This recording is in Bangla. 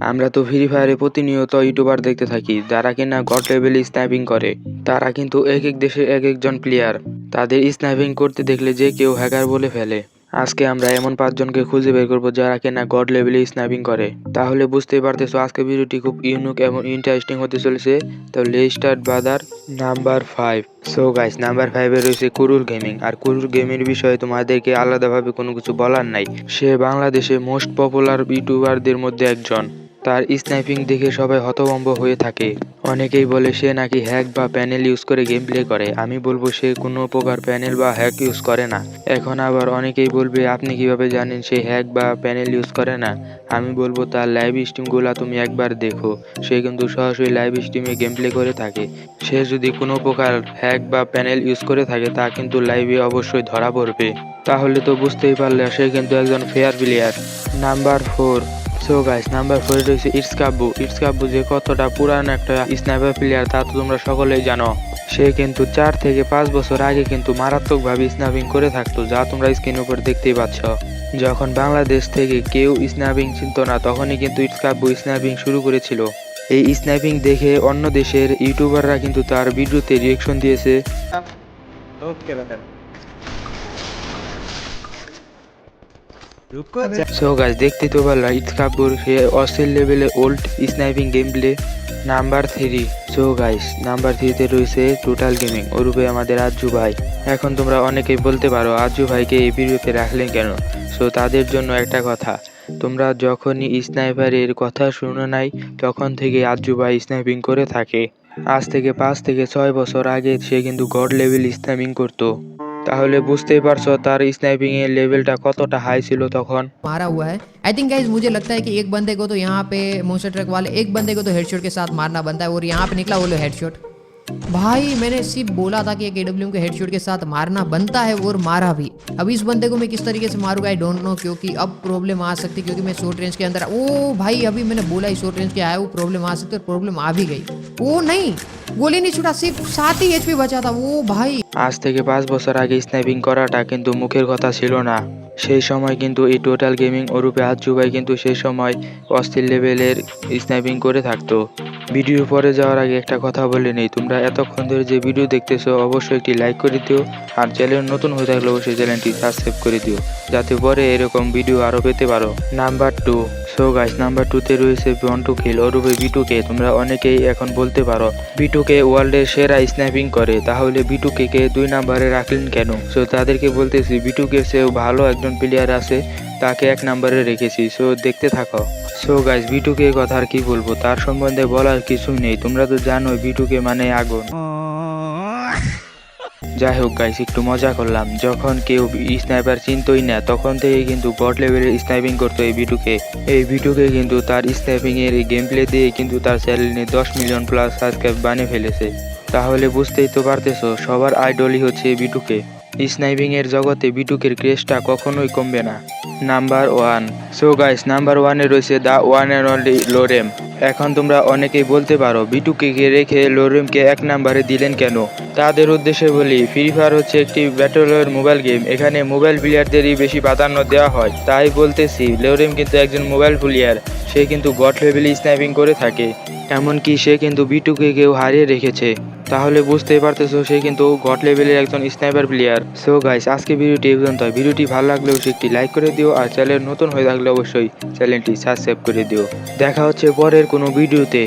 আমরা তো ফ্রি ফায়ারে প্রতিনিয়ত ইউটিউবার দেখতে থাকি, যারা কিনা গড লেভেলে স্নাইপিং করে। তারা কিন্তু এক এক দেশের এক একজন প্লেয়ার তাদের স্নাইপিং করতে দেখলে যে কেউ হ্যাকার বলে ফেলে। আজকে আমরা এমন পাঁচজনকে খুঁজে বের করব যারা কিনা গড লেভেলে স্নাইপিং করে। তাহলে বুঝতেই পারতেছো, আজকে ভিডিওটি খুব ইউনিক এবং ইন্টারেস্টিং হতে চলেছে। তাহলে start brother number five so guys number ফাইভে রয়েছে কুরুর গেমিং আর কুরুর গেমের বিষয়ে তোমাদেরকে আলাদাভাবে কোনো কিছু বলার নাই। সে বাংলাদেশে মোস্ট পপুলার ইউটিউবারদের মধ্যে একজন। তার স্নাইপিং দেখে সবাই হতভম্ব হয়ে থাকে। অনেকেই বলে, সে নাকি হ্যাক বা প্যানেল ইউজ করে গেম প্লে করে। আমি বলব, সে কোনো প্রকার প্যানেল বা হ্যাক ইউজ করে না। এখন আবার অনেকেই বলবে, আপনি কীভাবে জানেন সে হ্যাক বা প্যানেল ইউজ করে না? আমি বলব, তার লাইভ স্ট্রিমগুলো তুমি একবার দেখো। সে কিন্তু সরাসরি লাইভ স্ট্রিমে গেম প্লে করে থাকে। সে যদি কোনো প্রকার হ্যাক বা প্যানেল ইউজ করে থাকে, তা কিন্তু লাইভে অবশ্যই ধরা পড়বে। তাহলে তো বুঝতেই পারলে, সে কিন্তু একজন fair player. Number four so guys number ফোরে রয়েছে কতটা পুরান একটা প্লেয়ার তা তোমরা সকলেই জানো। সে কিন্তু চার থেকে পাঁচ বছর আগে কিন্তু করে থাকতো, যা তোমরা পাচ্ছ। যখন বাংলাদেশ থেকে কেউ স্নাইপিং চিনত না, তখনই কিন্তু ইটস স্নাইপিং শুরু করেছিল। এই স্নাইপিং দেখে অন্য দেশের ইউটিউবাররা কিন্তু তার ভিডিওতে রিয়েকশন দিয়েছে। সো গাইস দেখতে তো পারলা ইটস কাপুর সে অস্ট্রেল লেভেলে old sniping game play number three so guys number থ্রিতে রয়েছে টোটাল গেমিং ওরূপে আমাদের আজু ভাই। এখন তোমরা অনেকেই বলতে পারো আজু ভাইকে এই ভিডিওতে রাখলেন কেন? সো তাদের জন্য একটা কথা, তোমরা যখনই স্নাইপারের কথা শুনো নাই, তখন থেকে আজু ভাই স্নাইপিং করে থাকে। আজ থেকে পাঁচ থেকে ছয় বছর আগে সে কিন্তু গড লেভেল স্নাইপিং করতো। তাহলে বুঝতেই পারছো তার স্নাইপিং এর লেভেলটা কতটা হাই ছিল তখন मारा हुआ है आई थिंक गाइज मुझे लगता है कि एक बंदे को तो यहाँ पे मोस्टर ट्रक वाले एक बंदे को तो हेडशॉट के साथ मारना बनता है और यहाँ पे निकला वो लो हेडशॉट भाई मैंने सिर्फ बोला था कि एक एडब्ल्यू के हेडशॉट के साथ मारना बनता है और मारा भी अब इस बंदे को मैं किस तरीके से मारूंगा आई डोंट नो क्योंकि अब प्रॉब्लम आ सकती क्योंकि मैं शॉर्ट रेंज के अंदर ओ भाई अभी मैंने बोला ही शॉर्ट रेंज के आया वो प्रॉब्लम आ सकती और प्रॉब्लम आ भी गई ओ नहीं গোলি ছুটা সিফ সাত এইচপি বাঁচা তা ও ভাই আজ থেকে পাঁচ বছর আগে স্ন্যাপিং করাটা কিন্তু মুখের কথা ছিল না। সেই সময় কিন্তু এই টোটাল গেমিং রূপে আজ জুবাই কিন্তু সেই সময় অস্থির লেভেলের স্ন্যাপিং করে থাকতো। ভিডিও পরে যাওয়ার আগে একটা কথা বলে নেই। তোমরা এতক্ষণ ধরে যে ভিডিও দেখতেছো, অবশ্যই একটি লাইক করে দিও। আর চ্যানেল নতুন হয়ে থাকলে অবশ্যই চ্যানেলটি সাবস্ক্রাইব করে দিও। যাতে পরে এরকম ভিডিও আরও পেতে পারো। Number two so guys number টুতে রয়েছে বন্টু খেল ওরূপে বিটুকে তোমরা অনেকেই এখন বলতে পারো বিটুকে ওয়ার্ল্ডের সেরা স্ন্যাপিং করে। তাহলে বিটুকে কে দুই নাম্বারে রাখলেন কেন? সো তাদেরকে বলতেছি বিটুকে সেও ভালো একজন প্লেয়ার আছে, তাকে এক নাম্বারে রেখেছি। সো দেখতে থাকো। সো গাইস বিটুকে কথা আর কি বলব? তার সম্বন্ধে বলার কিছু নেই। তোমরা তো জানো বিটুকে মানে আগুন। যাই হোক গাইস একটু মজা করলাম। যখন কেউ স্নাইপার চিনতই না, তখন থেকে কিন্তু বট লেভেলের স্নাইপিং করতো এই বিটুকে এই বিটুকে কিন্তু তার স্নাইপিং এর গেম প্লে দিয়ে কিন্তু তার চ্যানেলে দশ মিলিয়ন প্লাস সাবস্ক্রাইব বানিয়ে ফেলেছে। তাহলে বুঝতেই তো পারতেছো, সবার আইডলই হচ্ছে বিটুকে স্নাইপিং এর জগতে বিটুকের ক্রেজটা কখনোই কমবে না। Number one so guys number ওয়ানে রয়েছে দ্য ওয়ান অ্যান্ড অনলি লোরেম এখন তোমরা অনেকেই বলতে পারো বিটুকে রেখে লোরিমকে এক নাম্বারে দিলেন কেন? তাদের উদ্দেশ্যে বলি ফ্রি ফায়ার হচ্ছে একটি ব্যাটলের মোবাইল গেম এখানে মোবাইল প্লেয়ারদেরই বেশি প্রাধান্য দেওয়া হয়। তাই বলতেছি, লোরিম কিন্তু একজন মোবাইল প্লেয়ার সে কিন্তু গট লেভেলে স্ন্যাপিং করে থাকে। এমনকি সে কিন্তু বিটুকে কেউ হারিয়ে রেখেছে। তাহলে বুঝতেই পারতেছো, সে কিন্তু গট লেভেলের একজন স্নাইপার প্লেয়ার সো গাইস আজকে ভিডিওটি পর্যন্ত ভিডিওটি ভালো লাগলে অবশ্যই একটি লাইক করে দিও, আর চ্যানেল নতুন হয়ে থাকলে অবশ্যই চ্যানেলটি সাবস্ক্রাইব করে দিও। দেখা হচ্ছে পরের কোনো ভিডিওতে।